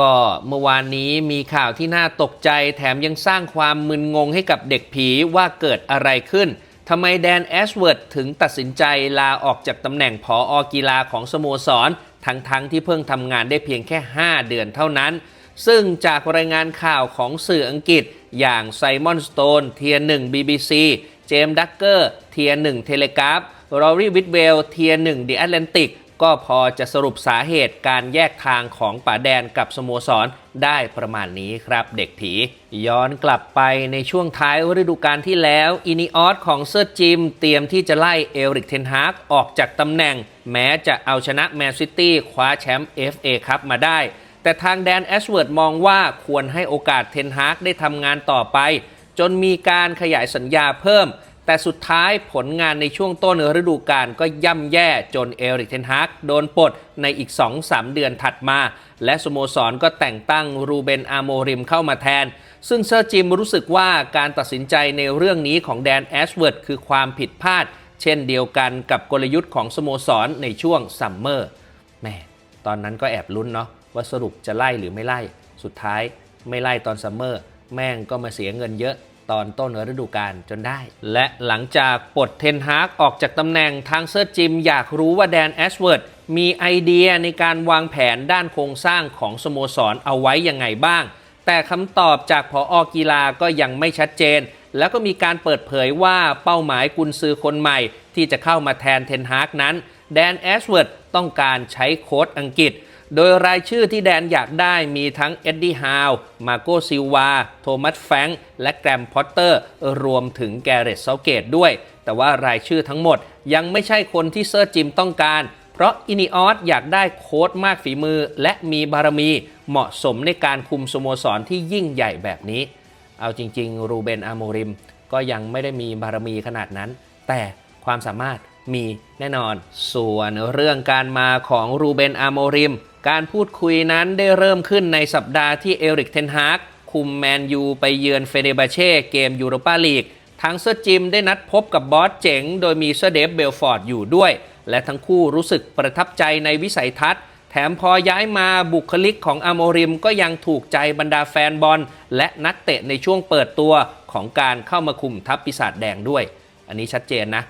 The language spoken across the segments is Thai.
ก็เมื่อวานนี้มีข่าวที่น่าตกใจแถมยังสร้างความมึนงงให้กับเด็กผีว่าเกิดอะไรขึ้นทำไมแดนแอชเวิร์ดถึงตัดสินใจลาออกจากตำแหน่งผออกีฬาของสโมสร ทั้งๆทที่เพิ่งทำงานได้เพียงแค่ 5 เดือนเท่านั้น ซึ่งจากรายงานข่าวของสื่ออังกฤษ อย่างไซมอนสโตนเทียหนึ่ง BBC เจมส์ดักเกอร์เทียหนึ่งเทเลกราฟรอรี่วิทเวลเทียหนึ่งเดีแอตแลนติก ก็พอจะสรุปสาเหตุการแยกทางของป่าแดนกับสโมสรได้ประมาณนี้ครับเด็กผี ย้อนกลับไปในช่วงท้ายฤดูกาลที่แล้ว อินิออสของเซอร์จิม เตรียมที่จะไล่เอริกเทนฮากออกจากตำแหน่ง แม้จะเอาชนะแมนซิตี้คว้าแชมป์ FA คัพมาได้ แต่ทางแดนแอชเวิร์ดมองว่าควรให้โอกาสเทนฮากได้ทำงานต่อไป จนมีการขยายสัญญาเพิ่ม แต่สุดท้ายผลงานในช่วงต้นฤดูกาลก็ย่ำแย่จนเอริกเทนฮากโดนปลดในอีก 2-3 เดือนถัดมา และสโมสรก็แต่งตั้งรูเบนอาโมริมเข้ามาแทน ซึ่งเซอร์จิมรู้สึกว่าการตัดสินใจในเรื่องนี้ของแดนแอชเวิร์ดคือความผิดพลาด เช่นเดียวกันกับกลยุทธ์ของสโมสรในช่วงซัมเมอร์แม่ตอนนั้นก็แอบลุ้นเนาะว่าสรุปจะไล่หรือไม่ไล่ สุดท้ายไม่ไล่ตอนซัมเมอร์แม่งก็มาเสียเงินเยอะ ตอนต้นฤดูกาลจนได้ และหลังจากปลดเทนฮากออกจากตำแหน่งทางเซอร์จิม อยากรู้ว่าแดนแอชเวิร์ดมีไอเดียในการวางแผนด้านโครงสร้างของสโมสรเอาไว้ยังไงบ้าง แต่คำตอบจากพออกีฬาก็ยังไม่ชัดเจน แล้วก็มีการเปิดเผยว่าเป้าหมายกุนซือคนใหม่ ที่จะเข้ามาแทนเทนฮากนั้น แดนแอชเวิร์ดต้องการใช้โค้ดอังกฤษ โดยรายชื่อที่แดนอยากได้มีทั้งเอ็ดดี้ฮาว มาโกซิวา โทมัสแฟงและแกรมพอตเตอร์ รวมถึงแกเรตเซาเกตด้วย แต่ว่ารายชื่อทั้งหมดยังไม่ใช่คนที่เซอร์จิมต้องการ เพราะอินิออสอยากได้โค้ดมากฝีมือ และมีบารมีเหมาะสมในการคุมสโมสรที่ยิ่งใหญ่แบบนี้ เอาจริง ๆ รูเบนอาโมริม ก็ยังไม่ได้มีบารมีขนาดนั้น แต่ความสามารถมีแน่นอน ส่วนเรื่องการมาของรูเบนอาโมริม การพูดคุยนั้นได้เริ่มขึ้นในสัปดาห์ที่เอริกเทนฮากคุมแมนยูไปเยือนเฟเดบาเช่เกมยูโรปาลีกทางเซอร์จิมได้นัดพบกับบอสเจ๋ง โดยมีเซอร์เดฟเบลฟอร์ดอยู่ด้วย และทั้งคู่รู้สึกประทับใจในวิสัยทัศน์ แถมพอย้ายมาบุคลิกของอโมริมก็ยังถูกใจบรรดาแฟนบอล และนักเตะในช่วงเปิดตัวของการเข้ามาคุมทัพปีศาจแดงด้วย อันนี้ชัดเจนนะ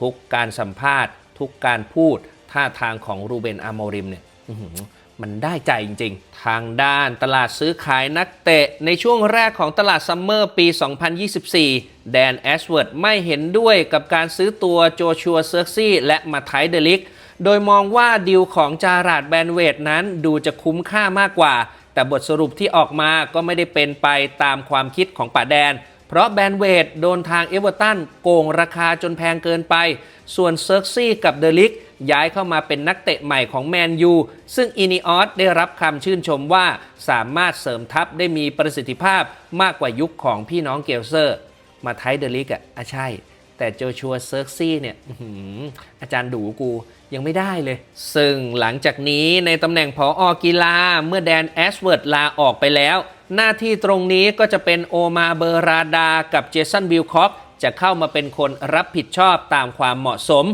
ทุกการสัมภาษณ์ ทุกการพูดท่าทางของรูเบนอาโมริมเนี่ย มันได้ใจจริง ๆ ทางด้านตลาดซื้อขายนักเตะ ในช่วงแรกของตลาดซัมเมอร์ปี 2024 แดนแอชเวิร์ดไม่เห็นด้วยกับการซื้อตัวโจชัวเซิร์ซี่และมาไทเดลิก โดยมองว่าดีลของจาราดแบนเวดนั้นดูจะคุ้มค่ามากกว่า แต่บทสรุปที่ออกมาก็ไม่ได้เป็นไปตามความคิดของป่าแดน เพราะแบนเวดโดนทางเอเวอร์ตันโกงราคาจนแพงเกินไป ส่วนเซิร์ซี่กับเดลิก ย้ายเข้ามาเป็นนักเตะใหม่ของแมนยูซึ่งอินิออสได้รับคำชื่นชมว่าสามารถเสริมทัพได้มีประสิทธิภาพมากกว่ายุคของพี่น้องเกลเซอร์ มาไทเดลิกอะอะใช่ แต่โจชัวเซิร์กซี่เนี่ยอาจารย์ดูกูยังไม่ได้เลย ซึ่งหลังจากนี้ในตำแหน่งผออกีฬาเมื่อแดนแอชเวิร์ดลาออกไปแล้ว หน้าที่ตรงนี้ก็จะเป็นโอมาเบอราดากับเจสันบิลคอก จะเข้ามาเป็นคนรับผิดชอบตามความเหมาะสม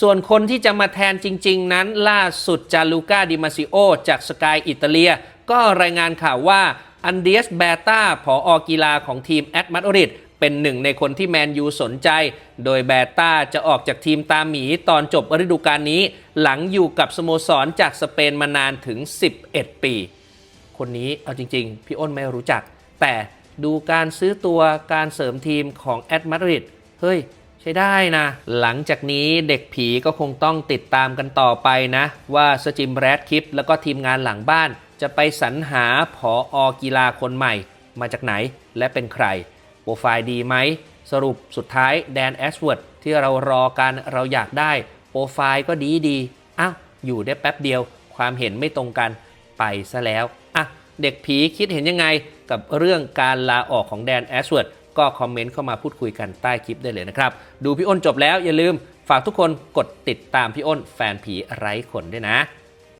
ส่วนคนที่จะมาแทนจริง ๆ นั้นล่าสุดจาลูกาดิมาซิโอจากสกายอิตาเลีย ก็รายงานข่าวว่าอันเดียสเบต้าผออกีฬาของทีมแอตมาดริดเป็นหนึ่งในคนที่แมนยูสนใจ โดยแบต้าจะออกจากทีมตามหมีตอนจบฤดูกาลนี้ หลังอยู่กับสโมสรจากสเปนมานานถึง 11 ปี คนนี้เอาจริง ๆ พี่อ้นไม่รู้จัก แต่ ดูการซื้อตัวการเสริมทีมของแอตมาดริดเฮ้ย ใช้ได้นะ หลังจากนี้เด็กผีก็คงต้องติดตามกันต่อไปนะ ว่าสจิมแรดคลิป แล้วก็ทีมงานหลังบ้าน จะไปสรรหาผออกีฬาคนใหม่ มาจากไหนและเป็นใคร โปรไฟล์ดีไหม สรุปสุดท้ายแดนแอชเวิร์ดที่เรารอกันเราอยากได้ โปรไฟล์ก็ดีดีอ้าวอยู่ได้แป๊บเดียว ความเห็นไม่ตรงกันไปซะแล้วอะ เด็กผีคิดเห็นยังไงกับเรื่องการลาออกของแดนแอสเวิร์ดก็คอมเมนต์เข้ามาพูดคุยกันใต้คลิปได้เลยนะครับ ดูพี่อ้นจบแล้วอย่าลืมฝากทุกคนกดติดตามพี่อ้นแฟนผีไร้คนด้วยนะ